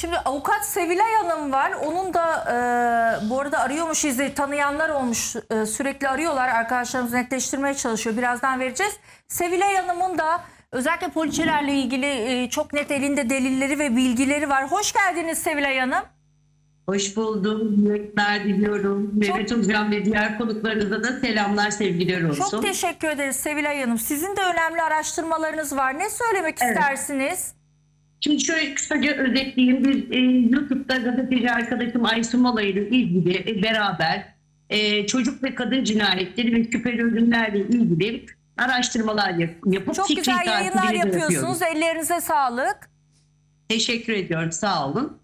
Şimdi avukat Sevilay Hanım var. Onun da e, bu arada arıyormuş izle tanıyanlar olmuş. E, sürekli arıyorlar. Arkadaşlarımız netleştirmeye çalışıyor. Birazdan vereceğiz. Sevilay Hanım'ın da özellikle poliçelerle ilgili e, çok net elinde delilleri ve bilgileri var. Hoş geldiniz Sevilay Hanım. Hoş buldum. Yayınlar diliyorum. Mehmet Hocam ve diğer konuklarınıza da selamlar, sevgiler olsun. Çok teşekkür ederiz Sevilay Hanım. Sizin de önemli araştırmalarınız var. Ne söylemek Evet. istersiniz? Şimdi şöyle kısaca özetleyeyim. Biz e, YouTube'da gazeteci arkadaşım Aysun Malay ile ilgili e, beraber e, çocuk ve kadın cinayetleri ve şüpheli ölümlerle ilgili araştırmalar yap- yapıp Çok güzel yayınlar yapıyorsunuz. Ellerinize sağlık. Teşekkür ediyorum. Sağ olun.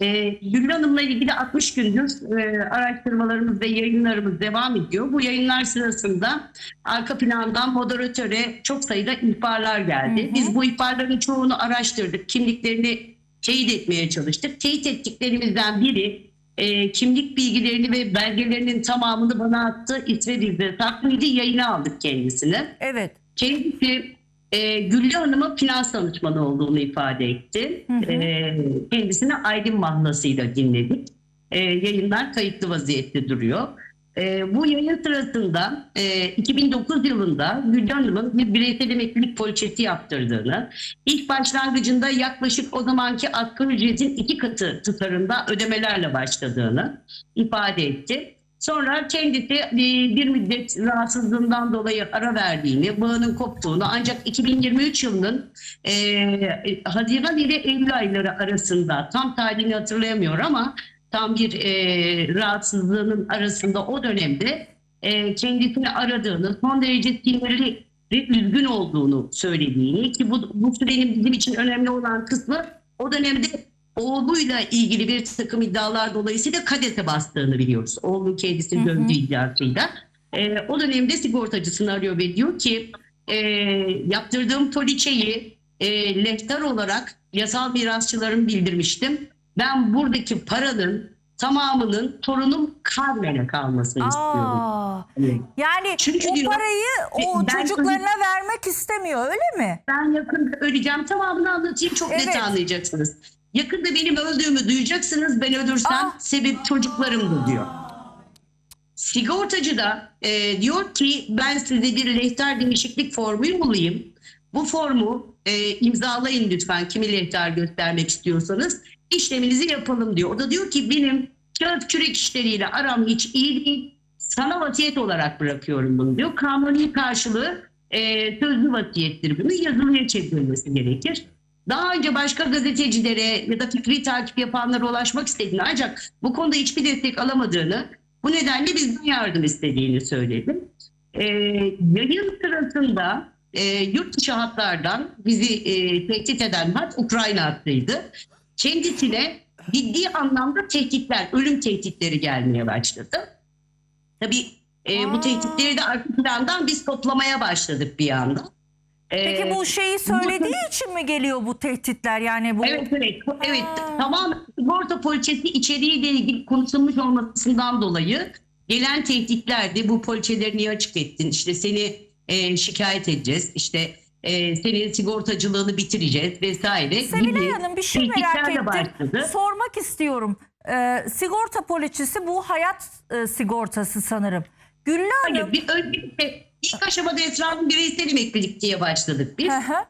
Ee, Gül Hanım'la ilgili 60 gündür e, araştırmalarımız ve yayınlarımız devam ediyor. Bu yayınlar sırasında arka plandan moderatöre çok sayıda ihbarlar geldi. Hı hı. Biz bu ihbarların çoğunu araştırdık. Kimliklerini teyit etmeye çalıştık. Teyit ettiklerimizden biri e, kimlik bilgilerini ve belgelerinin tamamını bana attı. İsve bizde saklıydı. Yayına aldık kendisini. Evet. Kendisi e, Güllü Hanım'ın finans danışmanı olduğunu ifade etti. Hı hı. E, kendisini Aydın mahlasıyla dinledik. E, yayınlar kayıtlı vaziyette duruyor. E, bu yayın sırasında e, 2009 yılında Güllü Hanım'ın bir bireysel emeklilik poliçesi yaptırdığını, ilk başlangıcında yaklaşık o zamanki asgari ücretin iki katı tutarında ödemelerle başladığını ifade etti. Sonra kendisi bir müddet rahatsızlığından dolayı ara verdiğini, bağının koptuğunu ancak 2023 yılının e, Haziran ile Eylül ayları arasında tam tarihini hatırlayamıyor ama tam bir e, rahatsızlığının arasında o dönemde e, kendisini aradığını, son derece sinirli ve üzgün olduğunu söylediğini ki bu, bu sürenin bizim için önemli olan kısmı o dönemde oğluyla ilgili bir takım iddialar dolayısıyla kadese bastığını biliyoruz. Oğlunun kendisini dövdüğü iddiasıyla. Ee, o dönemde sigortacısını arıyor ve diyor ki e, yaptırdığım poliçeyi e, lehtar olarak yasal mirasçıların bildirmiştim. Ben buradaki paranın tamamının torunum Carmen'e kalmasını istiyorum. Aa, Evet. yani Çünkü o diyor, parayı o ben- çocuklarına vermek istemiyor öyle mi? Ben yakında öleceğim. Tamamını anlatayım çok Evet. net anlayacaksınız. Yakında benim öldüğümü duyacaksınız. Ben ölürsem Ah. sebep çocuklarımdır diyor. Sigortacı da e, diyor ki ben size bir lehtar değişiklik formu yollayayım. Bu formu e, imzalayın lütfen kimi lehtar göstermek istiyorsanız işleminizi yapalım diyor. O da diyor ki benim kağıt kürek işleriyle aram hiç iyi değil. Sana vasiyet olarak bırakıyorum bunu diyor. Kanuni karşılığı e, sözlü vasiyettir bunu yazılıya çevrilmesi gerekir. Daha önce başka gazetecilere ya da fikri takip yapanlara ulaşmak istediğini ancak bu konuda hiçbir destek alamadığını bu nedenle bizden yardım istediğini söyledim. Ee, yayın sırasında e, yurt dışı hatlardan bizi e, tehdit eden hat Ukrayna hattıydı. Kendisine ciddi anlamda tehditler, ölüm tehditleri gelmeye başladı. Tabii e, bu tehditleri de arka plandan biz toplamaya başladık bir anda. Peki Ee, bu şeyi söylediği için mi geliyor bu tehditler yani bu? Evet evet. Evet. Tamam sigorta poliçesi içeriğiyle ilgili konuşulmuş olmasından dolayı gelen tehditlerdi. Bu poliçeleri niye açık ettin? İşte seni e, şikayet edeceğiz. İşte e, senin sigortacılığını bitireceğiz vesaire. Sevilay Hanım bir şey merak ettim. başladı. Sormak istiyorum. Ee, sigorta poliçesi bu hayat e, sigortası sanırım. Güllü Hanım. Hayır, bir öncelikle ilk aşamada Esra'nın bireysel emeklilik diye başladık biz. Hı hı.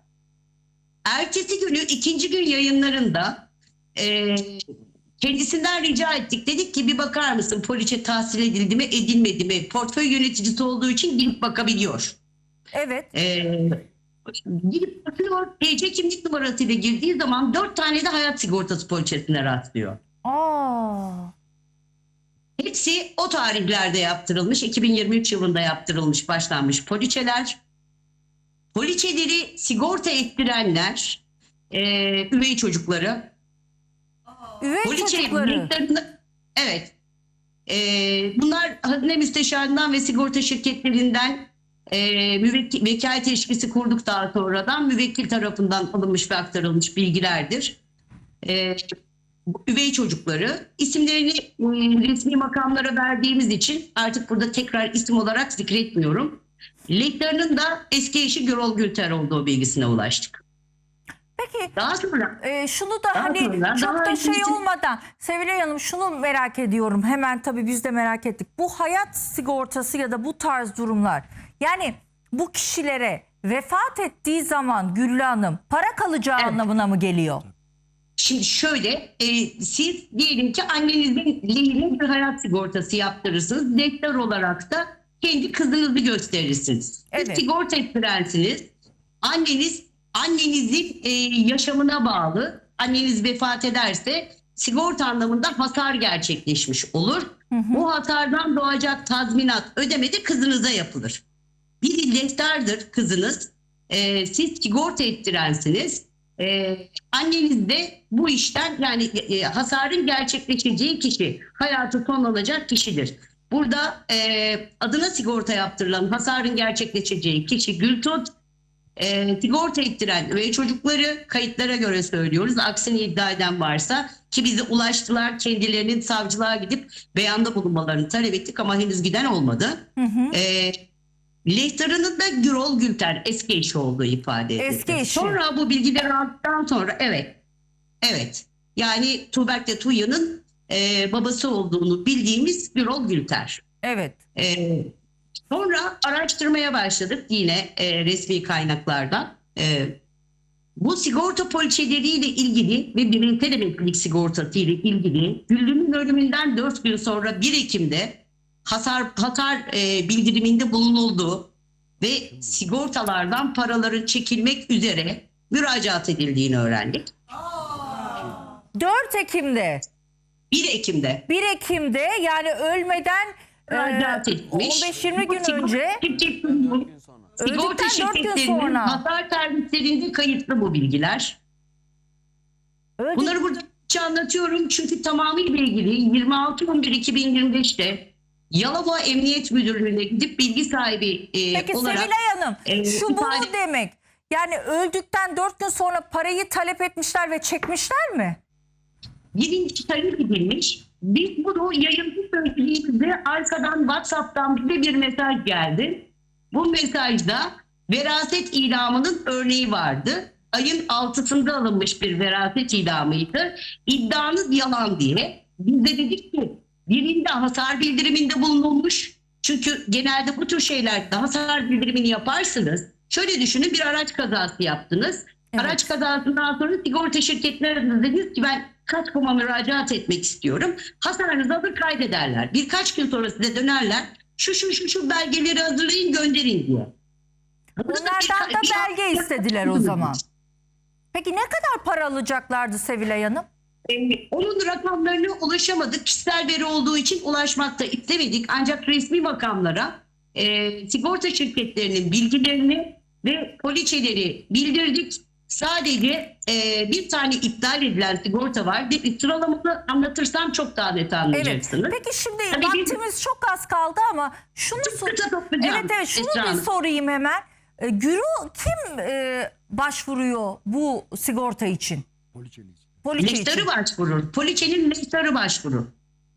Ertesi günü ikinci gün yayınlarında e, kendisinden rica ettik. Dedik ki bir bakar mısın poliçe tahsil edildi mi edilmedi mi? Portföy yöneticisi olduğu için gidip bakabiliyor. evet. E, gidip bakıyor. TC kimlik numarasıyla girdiği zaman dört tane de hayat sigortası poliçesine rastlıyor. Aa. Hepsi o tarihlerde yaptırılmış. 2023 yılında yaptırılmış başlanmış poliçeler. Poliçeleri sigorta ettirenler e, üvey çocukları. Üvey Poliçe çocukları. evet. Ee, bunlar hazine müsteşarından ve sigorta şirketlerinden e, müvekkil, vekalet ilişkisi kurduk daha sonradan müvekkil tarafından alınmış ve aktarılmış bilgilerdir. Bu üvey çocukları isimlerini e, resmi makamlara verdiğimiz için artık burada tekrar isim olarak zikretmiyorum. Leklerinin da eski eşi Gürol Gülter olduğu bilgisine ulaştık. Peki Daha sonra e, şunu da Daha hani sonra çok daha da şey ikinci- olmadan Sevilay Hanım şunu merak ediyorum. Hemen tabii biz de merak ettik. Bu hayat sigortası ya da bu tarz durumlar yani bu kişilere vefat ettiği zaman Güllü Hanım para kalacağı Evet. anlamına mı geliyor? Şimdi şöyle, e, siz diyelim ki annenizin lehine bir hayat sigortası yaptırırsınız. Defter olarak da kendi kızınızı gösterirsiniz. Siz Evet. sigorta ettirensiniz. Anneniz, annenizin e, yaşamına bağlı. Anneniz vefat ederse sigorta anlamında hasar gerçekleşmiş olur. Bu hasardan doğacak tazminat ödeme de kızınıza yapılır. Biri defterdir kızınız. E, siz sigorta ettirensiniz. E, anneniz de bu işten yani e, hasarın gerçekleşeceği kişi, hayatı son alacak kişidir. Burada e, adına sigorta yaptırılan hasarın gerçekleşeceği kişi Gültut, e, sigorta ettiren ve çocukları kayıtlara göre söylüyoruz. Aksini iddia eden varsa ki bize ulaştılar kendilerinin savcılığa gidip beyanda bulunmalarını talep ettik ama henüz giden olmadı. Hı hı. E, Lehtar'ının da Gürol Gülter eski eşi olduğu ifade edildi. Eski eşi. Sonra bu bilgileri aldıktan sonra evet. Evet. Yani Tuğberk de Tuya'nın e, babası olduğunu bildiğimiz Gürol Gülter. Evet. E, sonra araştırmaya başladık yine e, resmi kaynaklardan. E, bu sigorta poliçeleriyle ilgili ve bireysel emeklilik sigortası ile ilgili Güllü'nün ölümünden 4 gün sonra 1 Ekim'de hasar hasar e, bildiriminde bulunulduğu ve sigortalardan paraların çekilmek üzere müracaat edildiğini öğrendik. 4 Ekim'de. 1 Ekim'de. 1 Ekim'de yani ölmeden e, müracaat etmiş. 15-20 Bu gün sigorta önce Sigorta öldükten 4 gün şirketlerinin sonra. hasar servislerinde kayıtlı bu bilgiler. öldük- Bunları burada hiç anlatıyorum çünkü tamamıyla ilgili 26.11.2025'te Yalova Emniyet Müdürlüğü'ne gidip bilgi sahibi e, Peki olarak Sevilay Hanım e, şu bu ifade- demek? Yani öldükten 4 gün sonra parayı talep etmişler ve çekmişler mi? birinci talep edilmiş. Biz bunu yayıncı söylediğimizde arkadan WhatsApp'tan bize bir mesaj geldi. Bu mesajda veraset ilamının örneği vardı. Ayın 6'sında alınmış bir veraset ilamıydı. İddianız yalan diye. Biz de dedik ki birinde hasar bildiriminde bulunulmuş. Çünkü genelde bu tür şeylerde hasar bildirimini yaparsınız. Şöyle düşünün bir araç kazası yaptınız. Evet. Araç kazasından sonra sigorta şirketlerine dediniz ki ben katkoma müracaat etmek istiyorum. Hasarınızı alır kaydederler. Birkaç gün sonra size dönerler. Şu şu şu şu belgeleri hazırlayın gönderin diye. Onlardan da belge istediler o zaman. Peki ne kadar para alacaklardı Sevilay Hanım? Ee, onun rakamlarına ulaşamadık. Kişisel veri olduğu için ulaşmakta istemedik. Ancak resmi makamlara e, sigorta şirketlerinin bilgilerini ve poliçeleri bildirdik. Sadece e, bir tane iptal edilen sigorta var. Bir sıralamasını anlatırsam çok daha net Evet. anlayacaksınız. Peki şimdi Tabii vaktimiz çok az kaldı ama şunu sor-. Evet evet şunu Esra bir sorayım hemen. E, Gürü kim e, başvuruyor bu sigorta için? Poliçeli. Poliçe için. Lehtarı başvurur. Poliçenin lehtarı başvurur.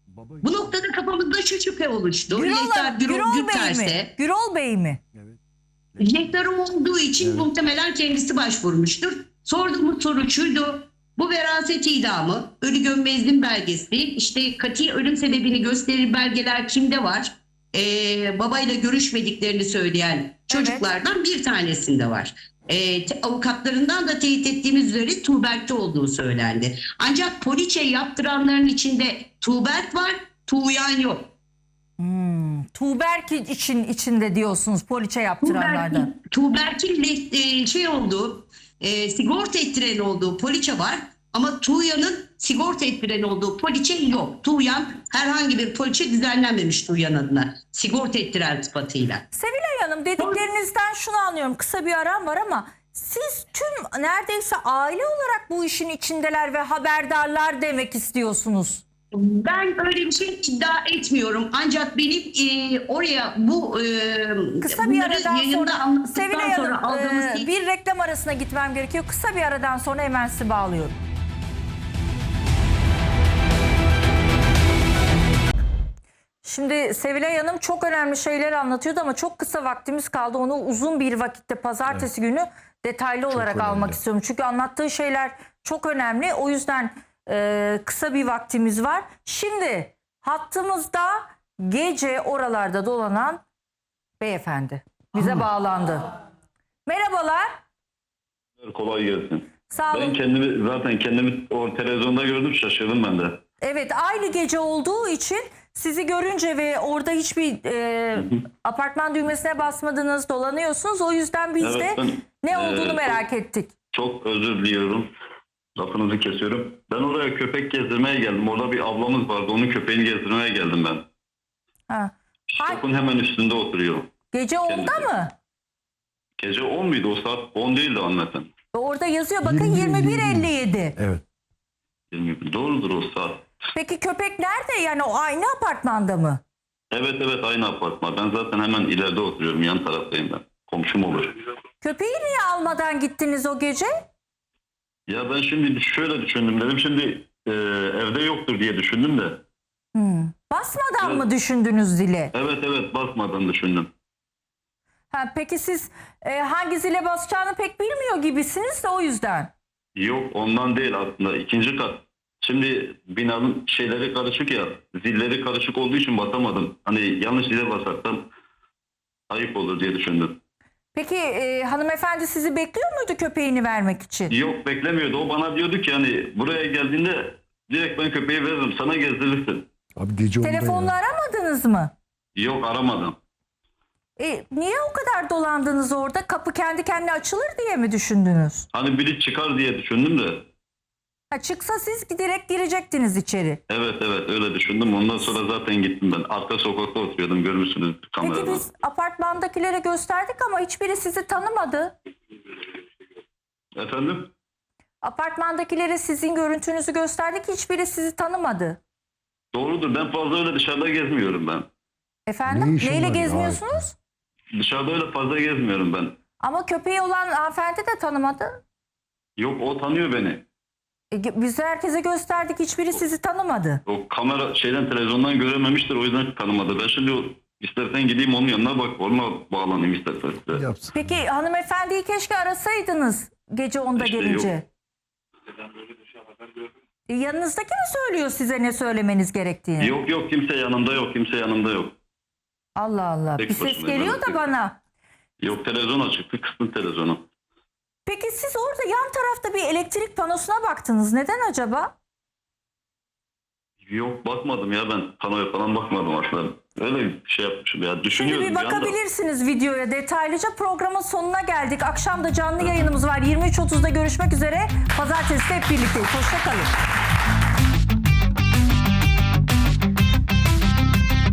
Baba Bu noktada kafamızda şu şüphe oluştu. Gürol, Gürol Gürol Bey mi? Gürterse Gürol Bey mi? Evet. Lehtarı olduğu için Evet. muhtemelen kendisi başvurmuştur. Sorduğumuz soru şuydu. Bu veraset ilamı, ölü gömme izin belgesi, işte kati ölüm sebebini gösterir belgeler kimde var? Ee, babayla görüşmediklerini söyleyen çocuklardan bir tanesinde var. Te- avukatlarından da teyit ettiğimiz üzere Tuğberk'te olduğu söylendi. Ancak poliçe yaptıranların içinde Tuğberk var, Tuğyan yok. Hmm, Tuğberk için içinde diyorsunuz poliçe yaptıranlarda. Tuğberk'in, le- e, şey olduğu, e, sigorta ettiren olduğu poliçe var. Ama Tuğyan'ın sigorta ettiren olduğu poliçe yok. Tuğyan herhangi bir poliçe düzenlenmemiş Tuğyan adına. Sigorta ettiren sıfatıyla. Sevilay Hanım dediklerinizden şunu anlıyorum. Kısa bir aram var ama siz tüm neredeyse aile olarak bu işin içindeler ve haberdarlar demek istiyorsunuz. Ben öyle bir şey iddia etmiyorum. Ancak benim e, oraya bu e, Kısa bir aradan sonra Sevilay sonra Hanım aldığımız e, bir reklam arasına gitmem gerekiyor. Kısa bir aradan sonra hemen sizi bağlıyorum. Şimdi Sevilay Hanım çok önemli şeyler anlatıyordu ama çok kısa vaktimiz kaldı. Onu uzun bir vakitte pazartesi günü detaylı olarak önemli. almak istiyorum. Çünkü anlattığı şeyler çok önemli. O yüzden e, kısa bir vaktimiz var. Şimdi hattımızda gece oralarda dolanan beyefendi bize bağlandı. Merhabalar. Kolay gelsin. Sağ olun. Ben kendimi zaten kendimi o televizyonda gördüm şaşırdım ben de. Evet aynı gece olduğu için sizi görünce ve orada hiçbir e, apartman düğmesine basmadınız dolanıyorsunuz. O yüzden biz Evet, de ben, ne e, olduğunu merak ettik. Çok özür diliyorum. Lafınızı kesiyorum. Ben oraya köpek gezdirmeye geldim. Orada bir ablamız vardı. Onun köpeğini gezdirmeye geldim ben. Ha. Hay- Şokun hemen üstünde oturuyor. Gece 10'da kendisi. mı? Gece 10 muydu o saat? 10 değildi anlatan. Orada yazıyor bakın 21, 21.57. Evet. Doğrudur o saat. Peki köpek nerede yani o aynı apartmanda mı? Evet evet aynı apartman. Ben zaten hemen ileride oturuyorum. Yan taraftayım ben. Komşum olur. Köpeği niye almadan gittiniz o gece? Ya ben şimdi şöyle düşündüm. Dedim şimdi e, evde yoktur diye düşündüm de. Hmm. Basmadan Evet. mı düşündünüz zile? Evet evet basmadan düşündüm. Ha, peki siz e, hangi zile basacağını pek bilmiyor gibisiniz de o yüzden. Yok ondan değil aslında. ikinci kat. Şimdi binanın şeyleri karışık ya. Zilleri karışık olduğu için basamadım. Hani yanlış zile basarsam ayıp olur diye düşündüm. Peki e, hanımefendi sizi bekliyor muydu köpeğini vermek için? Yok beklemiyordu. O bana diyordu ki hani buraya geldiğinde direkt ben köpeği veririm sana gezdirirsin. Abi gece onda Telefonla ya. aramadınız mı? Yok aramadım. E, niye o kadar dolandınız orada? Kapı kendi kendine açılır diye mi düşündünüz? Hani biri çıkar diye düşündüm de. Ha, çıksa siz direkt girecektiniz içeri. Evet evet öyle düşündüm. Ondan sonra zaten gittim ben. Arka sokakta oturuyordum görmüşsünüz Peki kameradan. biz apartmandakilere gösterdik ama hiçbiri sizi tanımadı. Efendim? Apartmandakilere sizin görüntünüzü gösterdik hiçbiri sizi tanımadı. Doğrudur. Ben fazla öyle dışarıda gezmiyorum ben. Efendim? Ne işin Neyle var ya? gezmiyorsunuz? Dışarıda öyle fazla gezmiyorum ben. Ama köpeği olan hanımefendi de tanımadı. Yok o tanıyor beni. E, biz herkese gösterdik hiçbiri sizi tanımadı. O kamera şeyden televizyondan görememiştir o yüzden tanımadı. Ben şimdi o, istersen gideyim onun yanına bak onunla bağlanayım istersen size. Yapsın. Peki hanımefendiyi keşke arasaydınız gece 10'da İşte gelince. E, yanınızdaki mi söylüyor size ne söylemeniz gerektiğini? Yok yok kimse yanımda yok kimse yanımda yok. Allah Allah. Tek Bir ses başımayım, geliyor da bana. Yok televizyon açıktı kıstın televizyonu. Peki siz orada yan tarafta bir elektrik panosuna baktınız. Neden acaba? Yok bakmadım ya ben panoya falan bakmadım aslında. Öyle bir şey yapmışım ya Şimdi düşünüyorum bir bir bakabilirsiniz videoya detaylıca. Programın sonuna geldik. Akşam da canlı yayınımız var. 23.30'da görüşmek üzere. Pazartesi hep birlikteyiz. Hoşçakalın.